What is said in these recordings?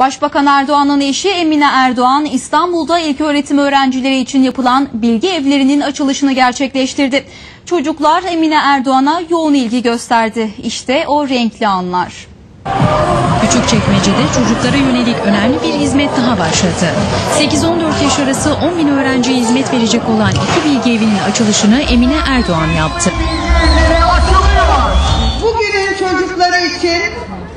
Başbakan Erdoğan'ın eşi Emine Erdoğan İstanbul'da ilköğretim öğrencileri için yapılan bilgi evlerinin açılışını gerçekleştirdi. Çocuklar Emine Erdoğan'a yoğun ilgi gösterdi. İşte o renkli anlar. Küçükçekmece'de çocuklara yönelik önemli bir hizmet daha başladı. 8-14 yaş arası 10 bin öğrenciye hizmet verecek olan iki bilgi evinin açılışını Emine Erdoğan yaptı. Bugünün çocukları için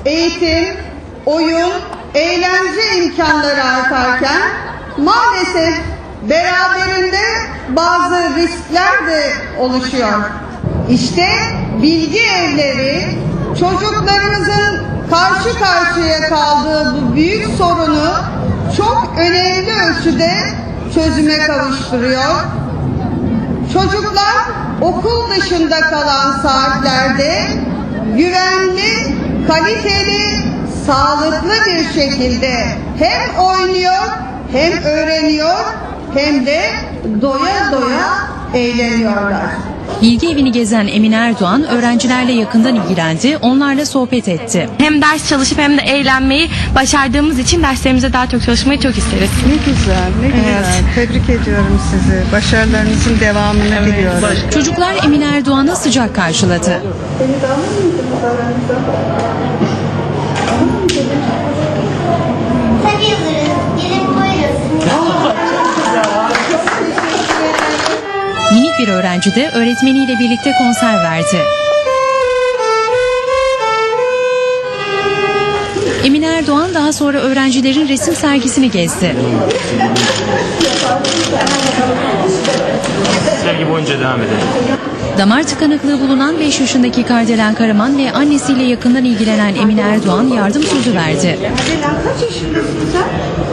eğitim, oyun, eğlence imkanları artarken maalesef beraberinde bazı riskler de oluşuyor. İşte bilgi evleri çocuklarımızın karşı karşıya kaldığı bu büyük sorunu çok önemli ölçüde çözüme kavuşturuyor. Çocuklar okul dışında kalan saatlerde güvenli, kaliteli, sağlıklı bir şekilde hem oynuyor, hem öğreniyor, hem de doya doya eğleniyorlar. Bilgi evini gezen Emine Erdoğan öğrencilerle yakından ilgilendi, onlarla sohbet etti. Hem ders çalışıp hem de eğlenmeyi başardığımız için derslerimize daha çok çalışmayı çok isteriz. Ne güzel, ne güzel. Tebrik ediyorum sizi. Başarılarınızın devamını diliyorum. Çocuklar Emine Erdoğan'ı sıcak karşıladı. Tabii. Gelin buyurun. Minik bir öğrenci de öğretmeniyle birlikte konser verdi. Emine Erdoğan daha sonra öğrencilerin resim sergisini gezdi. Sergi boyunca devam edelim. Damar tıkanıklığı bulunan 5 yaşındaki Kardelen Karaman ve annesiyle yakından ilgilenen Emine Erdoğan yardım sözü verdi. Kaç yaşındasın sen?